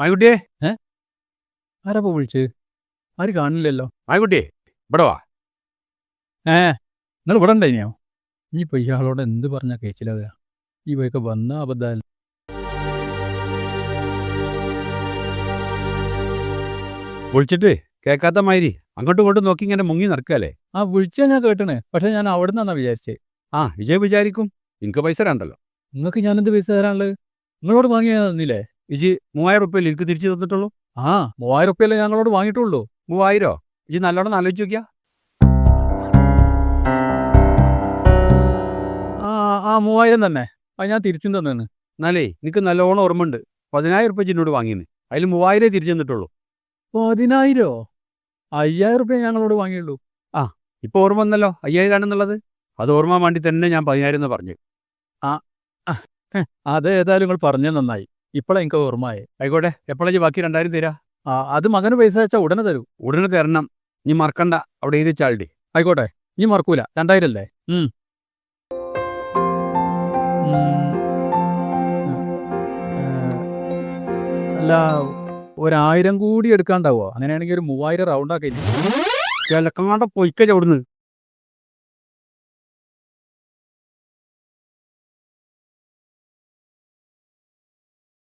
മായക്കുട്ടിയെ? ആരാ വിളിച്ച്? ആര് കാണില്ലല്ലോ. മായക്കുട്ടിയെ ഇവിടെ വാ. ഏ നിങ്ങൾ ഇവിടെ ഇനിയോ? ഇനിയിപ്പോ ഇയാളോട് എന്ത് പറഞ്ഞാ കേച്ചിലാവുക ഈ വഴിക്ക് വന്ന അബദ്ധം. വിളിച്ചിട്ട് കേക്കാത്ത മാതിരി അങ്ങോട്ടും ഇങ്ങോട്ടും നോക്കി ഇങ്ങനെ മുങ്ങി നടക്കല്ലേ ആ വിളിച്ചാ ഞാൻ കേട്ടണേ. പക്ഷെ ഞാൻ അവിടെ നിന്നാ വിചാരിച്ചേ? ആ വിജയ് വിചാരിക്കും. നിങ്ങക്ക് പൈസ തരാണ്ടല്ലോ. നിങ്ങൾക്ക് ഞാനെന്ത് എന്ത് പൈസ തരാനുള്ളത്? നിങ്ങളോട് വാങ്ങിയാ തന്നില്ലേ? ഇജി മൂവായിരം റുപ്യല്ലേ എനിക്ക് തിരിച്ചു തന്നിട്ടുള്ളൂ? ആ മൂവായിരം റുപ്യല്ലേ ഞങ്ങളോട് വാങ്ങിയിട്ടുള്ളൂ. മൂവായിരോ? ഇജി നല്ലോണം ആലോചിച്ച് നോക്കിയാ. ആ ആ മൂവായിരം തന്നെ. അത് ഞാൻ തിരിച്ചും തന്നാണ്. എന്നാലേ എനിക്ക് നല്ലോണം ഓർമ്മയുണ്ട് പതിനായിരം റുപ്യ എന്നോട് വാങ്ങിന്ന്. അതിൽ മൂവായിരം തിരിച്ചു തന്നിട്ടുള്ളൂ. പതിനായിരോ? അയ്യായിരം റുപ്യ ഞങ്ങളോട് വാങ്ങിയുള്ളൂ. ആ ഇപ്പൊ ഓർമ്മ വന്നല്ലോ. അയ്യായിരം ആണെന്നുള്ളത് അത് ഓർമ്മ വേണ്ടി തന്നെ ഞാൻ പതിനായിരം എന്ന് പറഞ്ഞു. അത് ഏതായാലും നിങ്ങൾ പറഞ്ഞ നന്നായി. ഇപ്പോഴാ എനിക്ക് ഓർമ്മയായി ആയിക്കോട്ടെ എപ്പോഴേക്ക് ബാക്കി രണ്ടായിരം തരാ? ആ അത് മകന് പൈസ വെച്ചാൽ ഉടനെ തരൂ. ഉടനെ തരണം. നീ മറക്കണ്ട. അവിടെ എഴുതി ചാൾഡി ആയിക്കോട്ടെ നീ മറക്കൂല. രണ്ടായിരം അല്ലേ? ഉം. അല്ല ഒരായിരം കൂടി എടുക്കാണ്ടാവോ? അങ്ങനെയാണെങ്കിൽ ഒരു മൂവായിരം റൗണ്ട് ആക്കി കിഴക്കങ്ങാണ്ട പൊയ്ക്ക ചവിടുന്ന്